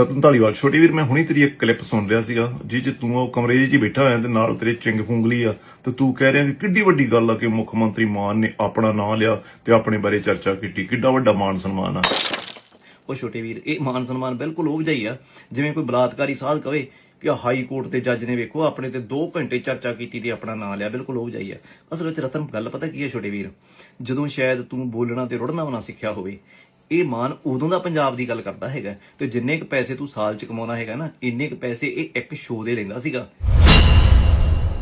ਰਤਨ ਧਾਲੀਵਾਲ, ਛੋਟੀ ਵੀਰ, ਮੈਂ ਹੁਣੀ ਤੇਰੀ ਇੱਕ ਕਲਿੱਪ ਸੁਣ ਰਿਹਾ ਸੀਗਾ। ਜਿਹ ਚ ਤੂੰ ਉਹ ਕਮਰੇ 'ਚ ਬੈਠਾ ਹੋਇਆ ਤੇ ਨਾਲ ਤੇਰੇ ਚਿੰਗ ਫੁੰਗਲੀ ਆ। ਤੇ ਤੂੰ ਕਹਿ ਰਿਹਾ ਕਿ ਕਿੱਡੀ ਵੱਡੀ ਗੱਲ ਆ ਕਿ ਮੁੱਖ ਮੰਤਰੀ ਮਾਨ ਨੇ ਆਪਣਾ ਨਾਂ ਲਿਆ ਤੇ ਆਪਣੇ ਬਾਰੇ ਚਰਚਾ ਕੀਤੀ। ਕਿੱਡਾ ਵੱਡਾ ਮਾਨ ਸਨਮਾਨ ਆ। ਉਹ ਛੋਟੇ ਵੀਰ, ਇਹ ਮਾਨ ਸਨਮਾਨ ਬਿਲਕੁਲ ਉਹ ਜਾਈ ਆ। ਜਿਵੇਂ ਕੋਈ ਬਲਾਤਕਾਰੀ ਸਾਧ ਕਵੇ ਕਿ ਹਾਈ ਕੋਰਟ ਦੇ ਜੱਜ ਨੇ ਵੇਖੋ, ਆਪਣੇ ਤੇ 2 ਘੰਟੇ ਚਰਚਾ ਕੀਤੀ ਤੇ ਆਪਣਾ ਨਾਂ ਲਿਆ। ਬਿਲਕੁਲ ਉਹ ਜਾਈ ਆ। ਅਸਲ ਵਿੱਚ ਰਤਨ, ਗੱਲ ਪਤਾ ਕੀ ਹੈ ਛੋਟੇ ਵੀਰ? ਜਦੋਂ ਸ਼ਾਇਦ ਤੂੰ ਬੋਲਣਾ ਤੇ ਰੁੜਨਾ ਨਾ ਸਿੱਖਿਆ ਹੋਵੇ ਇਹ ਮਾਨ ਉਦੋਂ ਦਾ ਪੰਜਾਬ ਦੀ ਗੱਲ ਕਰਦਾ ਹੈਗਾ ਤੇ ਜਿੰਨੇ ਕ ਪੈਸੇ ਤੂੰ ਸਾਲ ਚ ਕਮਾਉਣਾ ਹੈਗਾ ਨਾ, ਇੰਨੇ ਕ ਪੈਸੇ ਇਹ ਇੱਕ ਸ਼ੋਅ ਦੇ ਲੈਂਦਾ ਸੀਗਾ।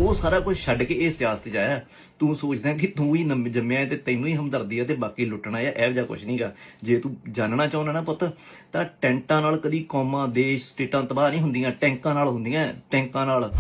ਉਹ ਸਾਰਾ ਕੁਝ ਛੱਡ ਕੇ ਇਹ ਸਿਆਸਤ 'ਚ ਆਇਆ। ਤੂੰ ਸੋਚਦਾ ਕਿ ਤੂੰ ਹੀ ਨੰਮ- ਜੰਮਿਆ ਤੇ ਤੈਨੂੰ ਹੀ ਹਮਦਰਦੀ ਹੈ ਤੇ ਬਾਕੀ ਲੁੱਟਣਾ ਆ ਇਹੋ ਜਿਹਾ ਕੁਝ ਨਹੀਂਗਾ। ਜੇ ਤੂੰ ਜਾਣਨਾ ਚਾਹੁੰਦਾ ਨਾ ਪੁੱਤ, ਤਾਂ ਟੈਂਟਾਂ ਨਾਲ ਕਦੀ ਕੌਮਾਂ, ਦੇਸ਼, ਸਟੇਟਾਂ ਤਬਾਹ ਨਹੀਂ ਹੁੰਦੀਆਂ, ਟੈਂਕਾਂ ਨਾਲ ਹੁੰਦੀਆਂ, ਟੈਂਕਾਂ ਨਾਲ।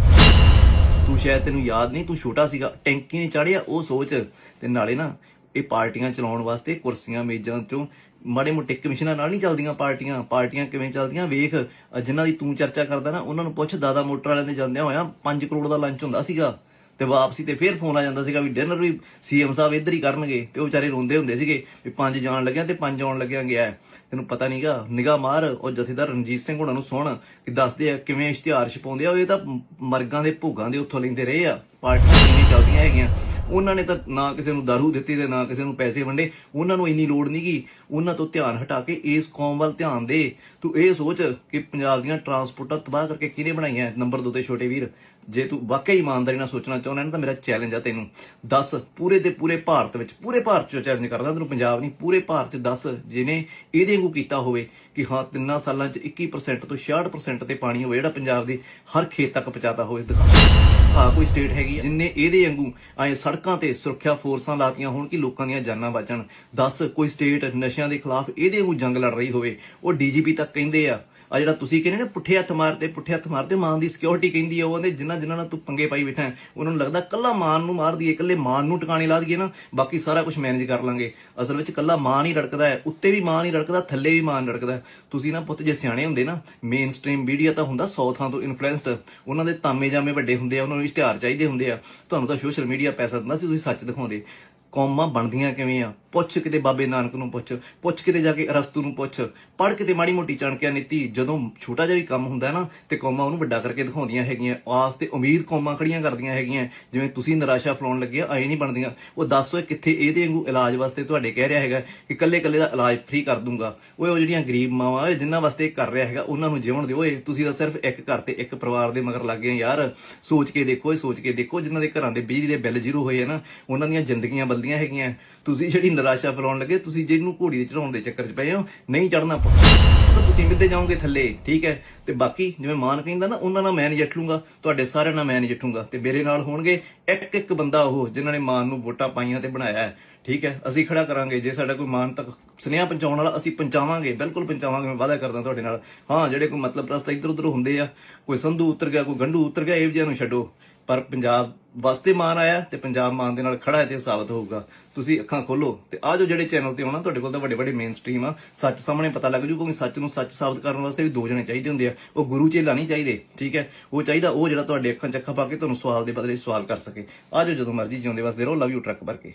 ਤੂੰ ਸ਼ਾਇਦ ਤੈਨੂੰ ਯਾਦ ਨਹੀਂ, ਤੂੰ ਛੋਟਾ ਸੀਗਾ ਟੈਂਕੀ ਨੇ ਚੜਿਆ ਉਹ ਸੋਚ। ਤੇ ਨਾਲੇ ਨਾ ਇਹ ਪਾਰਟੀਆਂ ਚਲਾਉਣ ਵਾਸਤੇ ਕੁਰਸੀਆਂ, ਮੇਜ਼ਾਂ ਚੋਂ ਮਾੜੇ ਮੋਟੇ ਕਮਿਸ਼ਨਾਂ ਨਾਲ ਨਹੀਂ ਚੱਲਦੀਆਂ ਪਾਰਟੀਆਂ। ਪਾਰਟੀਆਂ ਕਿਵੇਂ ਚੱਲਦੀਆਂ? ਵੇਖ ਅਹ ਜਿਨ੍ਹਾਂ ਦੀ ਤੂੰ ਚਰਚਾ ਕਰਦਾ ਨਾ, ਉਹਨਾਂ ਨੂੰ ਪੁੱਛ, ਦਾਦਾ ਮੋਟਰ ਵਾਲਿਆਂ ਦੇ ਜਾਂਦਿਆਂ ਹੋਇਆ 5 ਕਰੋੜ ਦਾ ਲੰਚ ਹੁੰਦਾ ਸੀਗਾ। ਤੇ ਵਾਪਸੀ ਤੇ ਫੇਰ ਫੋਨ ਆ ਜਾਂਦਾ ਸੀਗਾ ਵੀ ਡਿਨਰ ਵੀ ਸੀਐਮ ਸਾਹਿਬ ਇੱਧਰ ਹੀ ਕਰਨਗੇ। ਤੇ ਉਹ ਵਿਚਾਰੇ ਰੋਂਦੇ ਹੁੰਦੇ ਸੀਗੇ ਵੀ ਪੰਜ ਜਾਣ ਲੱਗਿਆ ਤੇ ਪੰਜ ਆਉਣ ਲੱਗਿਆ ਗਿਆ। ਤੈਨੂੰ ਪਤਾ ਨਹੀਂਗਾ ਨਿਗਾਹ ਮਾਰ, ਉਹ ਜਥੇਦਾਰ ਰਣਜੀਤ ਸਿੰਘ ਹੁਣਾਂ ਨੂੰ ਸੁਣ ਕਿ ਦੱਸਦੇ ਆ ਕਿਵੇਂ ਇਸ਼ਤਿਹਾਰ ਛਪਾਉਂਦੇ ਆ। ਉਹ ਇਹ ਤਾਂ ਮਰਗਾਂ ਦੇ ਭੋਗਾਂ ਦੇ ਉੱਥੋਂ ਲੈਂਦੇ ਰਹੇ ਆ। ਪਾਰਟੀਆਂ ਕਿਵੇਂ ਚੱਲਦੀਆਂ ਹੈਗੀਆਂ। ਉਹਨਾਂ ਨੇ ਤਾਂ ਨਾ ਕਿਸੇ ਨੂੰ ਦਾਰੂ ਦਿੱਤੀ ਤੇ ਨਾ ਕਿਸੇ ਨੂੰ ਪੈਸੇ ਵੰਡੇ। ਉਹਨਾਂ ਨੂੰ ਇੰਨੀ ਲੋੜ ਨਹੀਂਗੀ ਉਹਨਾਂ ਤੋਂ ਧਿਆਨ ਹਟਾ ਕੇ ਇਸ ਕੌਮ ਵੱਲ ਧਿਆਨ ਦੇ। ਤੂੰ ਇਹ ਸੋਚ ਕਿ ਪੰਜਾਬ ਦੀਆਂ ਟਰਾਂਸਪੋਰਟਾਂ ਤਬਾਹ ਕਰਕੇ ਕਿਹਨੇ ਬਣਾਈਆਂ? ਨੰਬਰ 2 ਤੇ ਛੋਟੇ ਵੀਰ। ਜੇ ਤੂੰ ਵਾਕਈ ਇਮਾਨਦਾਰੀ ਨਾਲ ਸੋਚਣਾ ਚਾਹੁੰਦਾ ਨਾ ਤਾਂ ਮੇਰਾ ਚੈਲੰਜ ਆ ਤੈਨੂੰ। ਦੱਸ, ਪੂਰੇ ਦੇ ਪੂਰੇ ਭਾਰਤ ਵਿੱਚ, ਪੂਰੇ ਭਾਰਤ 'ਚ ਚੈਲੰਜ ਕਰਦਾ, ਤੈਨੂੰ ਪੰਜਾਬ ਨਹੀਂ, ਪੂਰੇ ਭਾਰਤ 'ਚ ਦੱਸ ਜਿਹਨੇ ਇਹਦੇ ਵਾਂਗੂ ਕੀਤਾ ਹੋਵੇ ਕਿ ਹਾਂ, ਤਿੰਨਾਂ ਸਾਲਾਂ 'ਚ 21% ਤੋਂ 66% ਤੇ ਪਾਣੀ ਹੋਵੇ, ਜਿਹੜਾ ਪੰਜਾਬ ਦੇ ਹਰ ਖੇਤ ਤੱਕ ਪਹੁੰਚਾਤਾ ਹੋਵੇ। ਦਿਖਾ। ਹਾਂ, ਕੋਈ ਸਟੇਟ ਹੈਗੀ ਆ, ਜਿੰਨੇ ਇਹਦੇ ਵਾਂਗੂ ਐ ਸੜਕਾਂ ਤੇ ਸੁਰੱਖਿਆ ਫੋਰਸਾਂ ਲਾਤੀਆਂ ਹੋਣ ਕਿ ਲੋਕਾਂ ਦੀਆਂ ਜਾਨਾਂ ਬਚਣ। ਦੱਸ, ਕੋਈ ਸਟੇਟ ਨਸ਼ਿਆਂ ਦੇ ਖਿਲਾਫ ਇਹਦੇ ਵਾਂਗੂ ਜੰਗ ਲੜ ਰਹੀ ਹੋਵੇ। ਉਹ ਡੀਜੀਪੀ ਤੱਕ ਕਹਿੰਦੇ ਆ ਆ ਜਿਹੜਾ ਤੁਸੀਂ ਕਹਿੰਦੇ ਨੇ ਪੁੱਠੇ ਹੱਥ ਮਾਰਦੇ, ਪੁੱਠੇ ਹੱਥ ਮਾਰਦੇ ਮਾਨ ਦੀ ਸਿਕਿਉਰਿਟੀ ਕਹਿੰਦੀ ਆ, ਉਹ ਜਿਨ੍ਹਾਂ ਜਿਨ੍ਹਾਂ ਨਾਲ ਤੂੰ ਪੰਗੇ ਪਾਈ ਬੈਠਾ ਉਹਨਾਂ ਨੂੰ ਲੱਗਦਾ ਕੱਲਾ ਮਾਨ ਨੂੰ ਮਾਰ ਦਈਏ, ਇਕੱਲੇ ਮਾਨ ਨੂੰ ਟਿਕਾਣੇ ਲਾ ਦਈਏ ਨਾ, ਬਾਕੀ ਸਾਰਾ ਕੁਝ ਮੈਨੇਜ ਕਰ ਲਾਂਗੇ। ਅਸਲ ਵਿੱਚ ਕੱਲਾ ਮਾਨ ਹੀ ਰੜਕਦਾ ਹੈ, ਉੱਤੇ ਵੀ ਮਾਨ ਹੀ ਰੜਕਦਾ, ਥੱਲੇ ਵੀ ਮਾਨ ਰੜਕਦਾ ਤੁਸੀਂ ਨਾ ਪੁੱਤ ਜੇ ਸਿਆਣੇ ਹੁੰਦੇ ਨਾ ਮੇਨ ਸਟ੍ਰੀਮ ਮੀਡੀਆ ਤਾਂ ਹੁੰਦਾ 100 ਥਾਂ ਤੋਂ ਇਨਫਲੂਐਂਸਡ ਉਹਨਾਂ ਦੇ ਤਾਮੇ ਜਾਮੇ ਵੱਡੇ ਹੁੰਦੇ ਆ, ਉਹਨਾਂ ਨੂੰ ਇਸ਼ਤਿਹਾਰ ਚਾਹੀਦੇ ਹੁੰਦੇ ਆ। ਤੁਹਾਨੂੰ ਤਾਂ ਸੋਸ਼ਲ ਮੀਡੀਆ ਪੈਸਾ ਦਿੰਦਾ ਸੀ, ਤੁਸੀਂ ਸੱਚ ਦਿਖਾਉਂਦੇ। ਕੌਮਾਂ ਬਣਦੀਆਂ ਕਿਵੇਂ ਆ? ਪੁੱਛ ਕਿਤੇ ਬਾਬੇ ਨਾਨਕ ਨੂੰ ਪੁੱਛ ਪੁੱਛ ਕਿਤੇ ਜਾ ਕੇ ਅਰਸਤੂ ਨੂੰ ਪੁੱਛ ਪੜ ਕਿਤੇ ਮਾੜੀ ਮੋਟੀ ਚਾਣਕਿਆ ਨੀਤੀ, ਜਦੋਂ ਛੋਟਾ ਜਿਹਾ ਵੀ ਕੰਮ ਹੁੰਦਾ ਹੈ ਨਾ, ਤੇ ਕੌਮਾਂ ਉਹਨੂੰ ਵੱਡਾ ਕਰਕੇ ਦਿਖਾਉਂਦੀਆਂ ਹੈਗੀਆਂ, ਆਸ ਤੇ ਉਮੀਦ ਕੌਮਾਂ ਖੜੀਆਂ ਕਰਦੀਆਂ ਹੈਗੀਆਂ, ਜਿਵੇਂ ਤੁਸੀਂ ਨਿਰਾਸ਼ਾ ਫਲਾਉਣ ਲੱਗੇ ਆ ਨਹੀਂ ਬਣਦੀਆਂ। ਉਹ ਦੱਸੋ ਕਿੱਥੇ ਇਹਦੇ ਵਾਂਗੂ ਇਲਾਜ ਵਾਸਤੇ ਤੁਹਾਡੇ ਕਹਿ ਰਿਹਾ ਹੈਗਾ ਕਿ ਕੱਲੇ ਕੱਲੇ ਦਾ ਇਲਾਜ ਫ੍ਰੀ ਕਰ ਦੂੰਗਾ। ਓਏ ਉਹ ਜਿਹੜੀਆਂ ਗਰੀਬ ਮਾਵਾਂ, ਓਏ ਜਿਨ੍ਹਾਂ ਵਾਸਤੇ ਕਰ ਰਿਹਾ ਹੈਗਾ, ਉਹਨਾਂ ਨੂੰ ਜਿਉਣ ਦਿਓ। ਓਏ ਤੁਸੀਂ ਤਾਂ ਸਿਰਫ ਇੱਕ ਘਰ ਤੇ ਇੱਕ ਪਰਿਵਾਰ ਦੇ ਮਗਰ ਲੱਗ ਗਏ ਯਾਰ। ਸੋਚ ਕੇ ਦੇਖੋ, ਓਏ ਸੋਚ ਕੇ ਦੇਖੋ, ਜਿਨ੍ਹਾਂ ਦੇ ਘਰਾਂ ਦੇ ਬਿਜਲੀ ਦੇ ਬਿੱਲ ਜ਼ੀਰੋ ਹੋਏ ਆ ਉਹਨਾਂ ਦੀਆਂ ਜ਼ਿੰਦਗੀਆਂ ਬਲਦੀਆਂ ਹੈਗੀਆਂ। ਤੁਸੀਂ ਜਿਹੜੀ ਨਿਰਾਸ਼ਾ ਫੈਲਾਉਣ ਲੱਗੇ, ਤੁਸੀਂ ਜਿਹਨੂੰ ਘੋੜੀ ਦੇ ਚੜਾਉਣ ਦੇ ਚੱਕਰ 'ਚ ਪਏ ਹੋ, ਨਹੀਂ ਚੜਨਾ ਤਾਂ ਤੁਸੀਂ ਮਿੱਦੇ ਜਾਓਗੇ ਥੱਲੇ, ਠੀਕ ਹੈ? ਤੇ ਬਾਕੀ ਜਿਵੇਂ ਮਾਨ ਕਹਿੰਦਾ ਨਾ, ਉਹਨਾਂ ਨਾਲ ਮੈਂ ਨਹੀਂ ਲੂੰਗਾ, ਤੁਹਾਡੇ ਸਾਰਿਆਂ ਨਾਲ ਮੈਂ ਨਹੀਂ ਤੇ ਮੇਰੇ ਨਾਲ ਹੋਣਗੇ ਇੱਕ ਇੱਕ ਬੰਦਾ ਉਹ, ਜਿਨ੍ਹਾਂ ਨੇ ਮਾਨ ਨੂੰ ਵੋਟਾਂ ਪਾਈਆਂ ਤੇ ਬਣਾਇਆ ਹੈ, ਠੀਕ ਹੈ? ਅਸੀਂ ਖੜਾ ਕਰਾਂਗੇ, ਜੇ ਸਾਡਾ ਕੋਈ ਮਾਨ ਤੱਕ ਸੁਨੇਹਾ ਪਹੁੰਚਾਉਣ ਵਾਲਾ, ਅਸੀਂ ਪਹੁੰਚਾਵਾਂਗੇ, ਬਿਲਕੁਲ ਪਹੁੰਚਾਵਾਂਗੇ, ਮੈਂ ਵਾਅਦਾ ਕਰਦਾ ਤੁਹਾਡੇ ਨਾਲ। ਹਾਂ, ਜਿਹੜੇ ਕੋਈ ਮਤਲਬ ਪ੍ਰਸਤ ਇੱਧਰ ਉੱਧਰ ਹੁੰਦੇ ਆ, ਕੋਈ ਸੰਧੂ ਉਤਰ ਗਿਆ, ਕੋਈ ਗੰਢੂ ਉਤਰ ਗਿਆ, ਇਹ ਜਿਹਾ ਨੂੰ ਛੱਡੋ। ਪਰ ਪੰਜਾਬ ਵਾਸਤੇ ਮਾਨ ਆਇਆ ਤੇ ਪੰਜਾਬ ਮਾਨ ਦੇ ਨਾਲ ਖੜਾ ਹੈ ਤੇ ਸਾਬਤ ਹੋਊਗਾ। ਤੁਸੀਂ ਅੱਖਾਂ ਖੋਲੋ ਤੇ ਆ ਜੋ ਜਿਹੜੇ ਚੈਨਲ ਤੇ ਆਉਣਾ, ਤੁਹਾਡੇ ਕੋਲ ਤਾਂ ਵੱਡੇ ਵੱਡੇ ਮੇਨ ਸਟ੍ਰੀਮ ਆ। ਸੱਚ ਸਾਹਮਣੇ ਪਤਾ ਲੱਗ ਜੂ ਕਿਉਂਕਿ ਸੱਚ ਨੂੰ ਸੱਚ ਸਾਬਤ ਕਰਨ ਵਾਸਤੇ ਵੀ ਦੋ ਜਣੇ ਚਾਹੀਦੇ ਹੁੰਦੇ ਆ। ਉਹ ਗੁਰੂ ਚੇਲਾ ਨਹੀਂ ਚਾਹੀਦੇ, ਠੀਕ ਹੈ? ਉਹ ਚਾਹੀਦਾ ਉਹ ਜਿਹੜਾ ਤੁਹਾਡੇ ਅੱਖਾਂ 'ਚ ਅੱਖਾਂ ਪਾ ਕੇ ਤੁਹਾਨੂੰ ਸਵਾਲ ਦੇ ਬਦਲੇ ਸਵਾਲ ਕਰ ਸਕੇ। ਆ ਜੋ ਜਦੋਂ ਮਰਜ਼ੀ ਜਿਉਂਦੇ ਵਸਦੇ ਰਹੋ ਲਵ ਯੂ ਟਰੱਕ ਭਰ ਕੇ।